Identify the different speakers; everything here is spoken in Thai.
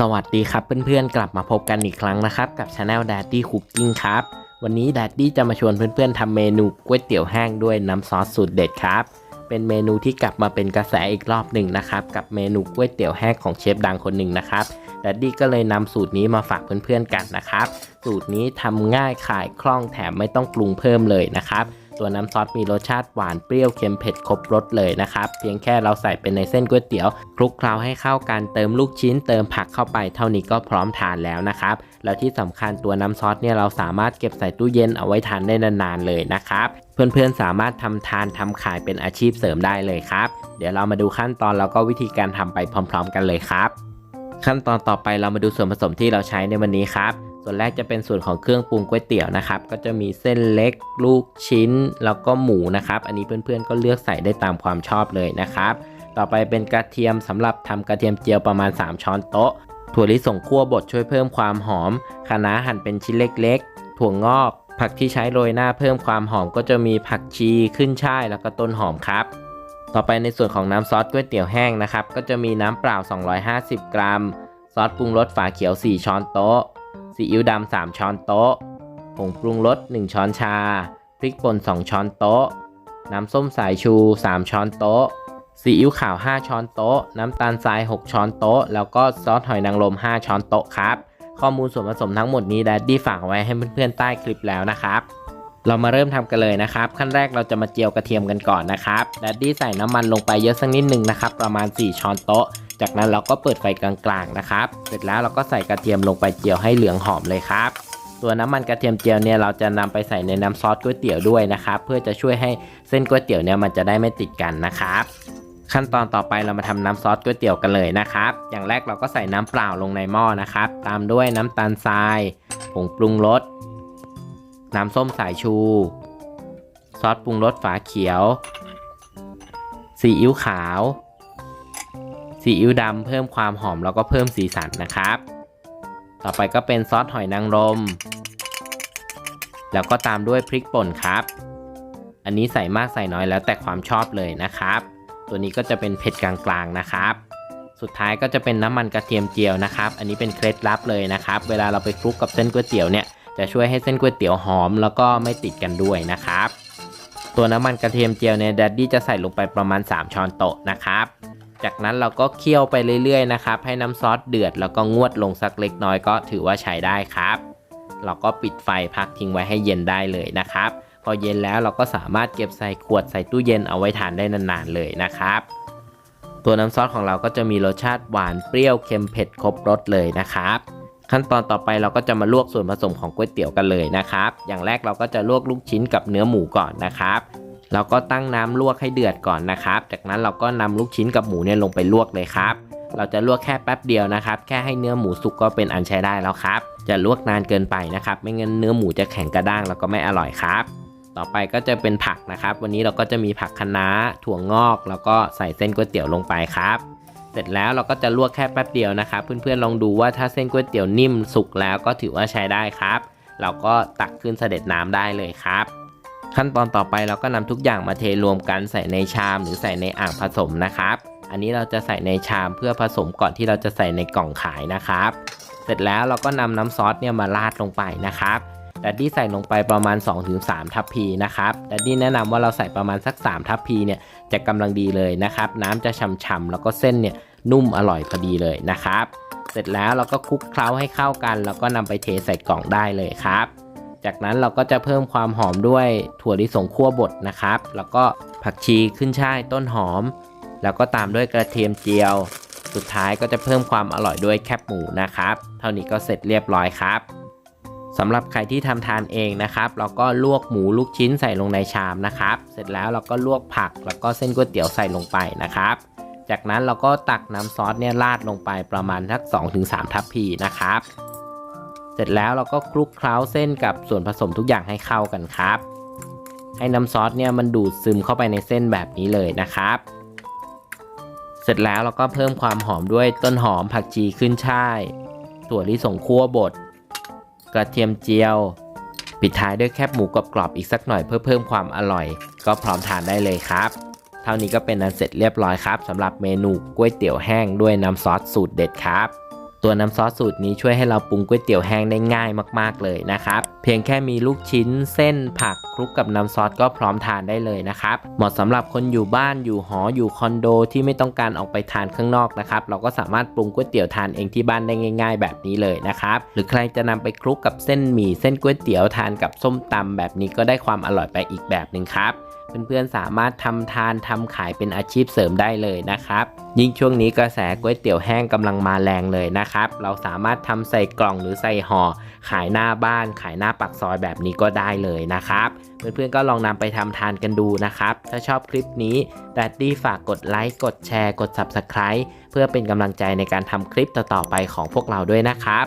Speaker 1: สวัสดีครับเพื่อนๆ กลับมาพบกันอีกครั้งนะครับ กับช anel Daddy Cooking ครับ วันนี้ Daddy จะมาชวนเพื่อนๆทำเมนูก๋วยเตี๋ยวแห้งด้วยน้ำซอสสูตรเด็ดครับ เป็นเมนูที่กลับมาเป็นกระแสอีกรอบหนึ่งนะครับ กับเมนูก๋วยเตี๋ยวแห้งของเชฟดังคนหนึ่งนะครับ Daddy ก็เลยนำสูตรนี้มาฝากเพื่อนๆกันนะครับ สูตรนี้ทำง่ายขายคล่องแถมไม่ต้องปรุงเพิ่มเลยนะครับ ตัวน้ำซอสมีรสชาติหวานเปรี้ยวเค็มเผ็ดครบรสเลยนะครับ เพียงแค่เราใส่เป็นในเส้นก๋วยเตี๋ยวคลุกเคล้าให้เข้ากันเติมลูกชิ้นเติมผักเข้าไปเท่านี้ก็พร้อมทานแล้วนะครับ แล้วที่สำคัญตัวน้ำซอสเนี่ยเราสามารถเก็บใส่ตู้เย็นเอาไว้ทานได้นานๆเลยนะครับเพื่อนๆสามารถทำทานทำขายเป็นอาชีพเสริมได้เลยครับ เดี๋ยวเรามาดูขั้นตอนแล้วก็วิธีการทำไปพร้อม ๆ กันเลยครับ ขั้นตอนต่อไปเรามาดูส่วนผสมที่เราใช้ในวันนี้ครับ ส่วนแรกจะเป็นส่วนของเครื่องปรุงก๋วยเตี๋ยวนะครับ ก็จะมีเส้นเล็ก ลูกชิ้น แล้วก็หมูนะครับ อันนี้เพื่อนๆก็เลือกใส่ได้ตามความชอบเลยนะครับ ต่อไปเป็นกระเทียมสำหรับทำกระเทียมเจียวประมาณ 3 ช้อนโต๊ะ ถั่วลิสงคั่วบดช่วยเพิ่มความหอมคะน้าหั่นเป็นชิ้นเล็กๆ ถั่วงอก ผักที่ใช้โรยหน้าเพิ่มความหอมก็จะมีผักชีขึ้นช่ายแล้วก็ต้นหอมครับต่อไปในส่วนของน้ำซอสก๋วยเตี๋ยวแห้งนะครับ ก็จะมีน้ำเปล่า 250 กรัม ซอสปรุงรสฝาเขียว 4 ช้อนโต๊ะ ซีอิ๊วดำ3ช้อนโต๊ะ ผงปรุงรส 1 ช้อนชา พริกป่น 2 ช้อนโต๊ะ น้ำส้มสายชู 3 ช้อนโต๊ะ ซีอิ๊วขาว 5 ช้อนโต๊ะ น้ำตาลทราย 6 ช้อนโต๊ะ แล้วก็ซอสหอยนางรม 5 ช้อนโต๊ะครับ ข้อมูลส่วนผสมทั้งหมดนี้แดดดี้ฝากไว้ให้เพื่อนๆใต้คลิปแล้วนะครับ เรามาเริ่มทำกันเลยนะครับ ขั้นแรกเราจะมาเจียวกระเทียมกันก่อนนะครับแดดดี้ใส่น้ำมันลงไปเยอะสักนิดหนึ่งนะครับ ประมาณ 4 ช้อนโต๊ะ จากนั้นเราก็เปิดไฟกลางๆนะครับ เสร็จแล้วเราก็ใส่กระเทียมลงไปเจียวให้เหลืองหอมเลยครับ ตัวน้ำมันกระเทียมเจียวเนี่ยเราจะนำไปใส่ในน้ำซอสก๋วยเตี๋ยวด้วยนะครับ เพื่อจะช่วยให้เส้นก๋วยเตี๋ยวเนี่ยมันจะได้ไม่ติดกันนะครับขั้นตอนต่อไปเรามาทำน้ำซอสก๋วยเตี๋ยวกันเลยนะครับ อย่างแรกเราก็ใส่น้ำเปล่าลงในหม้อนะครับ ตามด้วยน้ำตาลทราย ผงปรุงรส น้ำส้มสายชู ซอสปรุงรสฝาเขียว ซีอิ๊วขาว ซีอิ๊วดำเพิ่มความหอมแล้วก็เพิ่มสีสันนะครับ ต่อไปก็เป็นซอสหอยนางรม แล้วก็ตามด้วยพริกป่นครับ อันนี้ใส่มากใส่น้อยแล้วแต่ความชอบเลยนะครับ ตัวนี้ก็จะเป็นเผ็ดกลางๆนะครับ สุดท้ายก็จะเป็นน้ำมันกระเทียมเจียวนะครับ อันนี้เป็นเคล็ดลับเลยนะครับ เวลาเราไปคลุกกับเส้นก๋วยเตี๋ยวเนี่ยจะช่วยให้เส้นก๋วยเตี๋ยวหอมแล้วก็ไม่ติดกันด้วยนะครับ ตัวน้ำมันกระเทียมเจียวเนี่ยดัดดี้จะใส่ลงไปประมาณ 3 ช้อนโต๊ะนะครับ จากนั้นเราก็เคี่ยวไปเรื่อยๆนะครับ ให้น้ำซอสเดือดแล้วก็งวดลงสักเล็กน้อยก็ถือว่าใช้ได้ครับ เราก็ปิดไฟพักทิ้งไว้ให้เย็นได้เลยนะครับ พอเย็นแล้วเราก็สามารถเก็บใส่ขวดใส่ตู้เย็นเอาไว้ทานได้นานๆเลยนะครับ ตัวน้ำซอสของเราก็จะมีรสชาติหวานเปรี้ยวเค็มเผ็ดครบรสเลยนะครับขั้นตอนต่อไปเราก็จะมาลวกส่วนผสมของก๋วยเตี๋ยวกันเลยนะครับ อย่างแรกเราก็จะลวกลูกชิ้นกับเนื้อหมูก่อนนะครับ เราก็ตั้งน้ำลวกให้เดือดก่อนนะครับ จากนั้นเราก็นำลูกชิ้นกับหมูเนี่ยลงไปลวกเลยครับ เราจะลวกแค่แป๊บเดียวนะครับ แค่ให้เนื้อหมูสุกก็เป็นอันใช้ได้แล้วครับ จะลวกนานเกินไปนะครับ ไม่งั้นเนื้อหมูจะแข็งกระด้างแล้วก็ไม่อร่อยครับ ต่อไปก็จะเป็นผักนะครับ วันนี้เราก็จะมีผักคะน้า ถั่วงอก แล้วก็ใส่เส้นก๋วยเตี๋ยวลงไปครับ เสร็จแล้วเราก็จะลวกแค่แป๊บเดียวนะครับ เพื่อนๆลองดูว่าถ้าเส้นก๋วยเตี๋ยวนิ่มสุกแล้วก็ถือว่าใช้ได้ครับ เราก็ตักขึ้นเสด็จน้ำได้เลยครับ ขั้นตอนต่อไปเราก็นำทุกอย่างมาเทรวมกันใส่ในชามหรือใส่ในอ่างผสมนะครับ อันนี้เราจะใส่ในชามเพื่อผสมก่อนที่เราจะใส่ในกล่องขายนะครับ เสร็จแล้วเราก็นำน้ำซอสเนี่ยมาราดลงไปนะครับดัดดี้ใส่ลงไปประมาณ 2-3 ทัพพีนะครับดัดดี้แนะนำว่าเราใส่ประมาณสัก 3 ทัพพีเนี่ยจะกำลังดีเลยนะครับ น้ำจะฉ่ำๆแล้วก็เส้นเนี่ยนุ่มอร่อยพอดีเลยนะครับ เสร็จแล้วเราก็คลุกเคล้าให้เข้ากัน แล้วก็นำไปเทใส่กล่องได้เลยครับ จากนั้นเราก็จะเพิ่มความหอมด้วยถั่วลิสงคั่วบดนะครับ แล้วก็ผักชีขึ้นช่ายต้นหอม แล้วก็ตามด้วยกระเทียมเจียว สุดท้ายก็จะเพิ่มความอร่อยด้วยแคบหมูนะครับ เท่านี้ก็เสร็จเรียบร้อยครับสำหรับใครที่ทำทานเองนะครับ เราก็ลวกหมูลูกชิ้นใส่ลงในชามนะครับ เสร็จแล้วเราก็ลวกผักแล้วก็เส้นก๋วยเตี๋ยวใส่ลงไปนะครับ จากนั้นเราก็ตักน้ำซอสเนี่ยราดลงไปประมาณทัก 2-3 ทัพพีนะครับ เสร็จแล้วเราก็คลุกเคล้าเส้นกับส่วนผสมทุกอย่างให้เข้ากันครับ ให้น้ำซอสเนี่ยมันดูดซึมเข้าไปในเส้นแบบนี้เลยนะครับ เสร็จแล้วเราก็เพิ่มความหอมด้วยต้นหอมผักชีขึ้นช่ายถั่วลิสงคั่วบดกระเทียมเจียว ปิดท้ายด้วยแคบหมูกรอบๆอีกสักหน่อยเพื่อเพิ่มความอร่อย ก็พร้อมทานได้เลยครับ เท่านี้ก็เป็นอันเสร็จเรียบร้อยครับสำหรับเมนูก๋วยเตี๋ยวแห้งด้วยน้ำซอสสูตรเด็ดครับ ตัวน้ำซอสสูตรนี้ช่วยให้เราปรุงก๋วยเตี๋ยวแห้งได้ง่ายมากๆเลยนะครับ เพียงแค่มีลูกชิ้นเส้นผักคลุกกับน้ำซอสก็พร้อมทานได้เลยนะครับ เหมาะสำหรับคนอยู่บ้านอยู่หออยู่คอนโดที่ไม่ต้องการออกไปทานข้างนอกนะครับ เราก็สามารถปรุงก๋วยเตี๋ยวทานเองที่บ้านได้ง่าย ๆ แบบนี้เลยนะครับ หรือใครจะนำไปคลุกกับเส้นหมี่เส้นก๋วยเตี๋ยวทานกับส้มตำแบบนี้ก็ได้ความอร่อยไปอีกแบบหนึ่งครับ เพื่อนๆสามารถทำทานทำขายเป็นอาชีพเสริมได้เลยนะครับ ยิ่งช่วงนี้กระแสก๋วยเตี๋ยวแห้งกำลังมาแรงเลยนะครับ เราสามารถทำใส่กล่องหรือใส่ห่อ ขายหน้าบ้าน ขายหน้าปักซอยแบบนี้ก็ได้เลยนะครับ เพื่อนๆก็ลองนำไปทำทานกันดูนะครับ ถ้าชอบคลิปนี้แดดดี้ฝากกดไลค์กดแชร์กด Subscribe เพื่อเป็นกำลังใจในการทำคลิปต่อๆไปของพวกเราด้วยนะครับ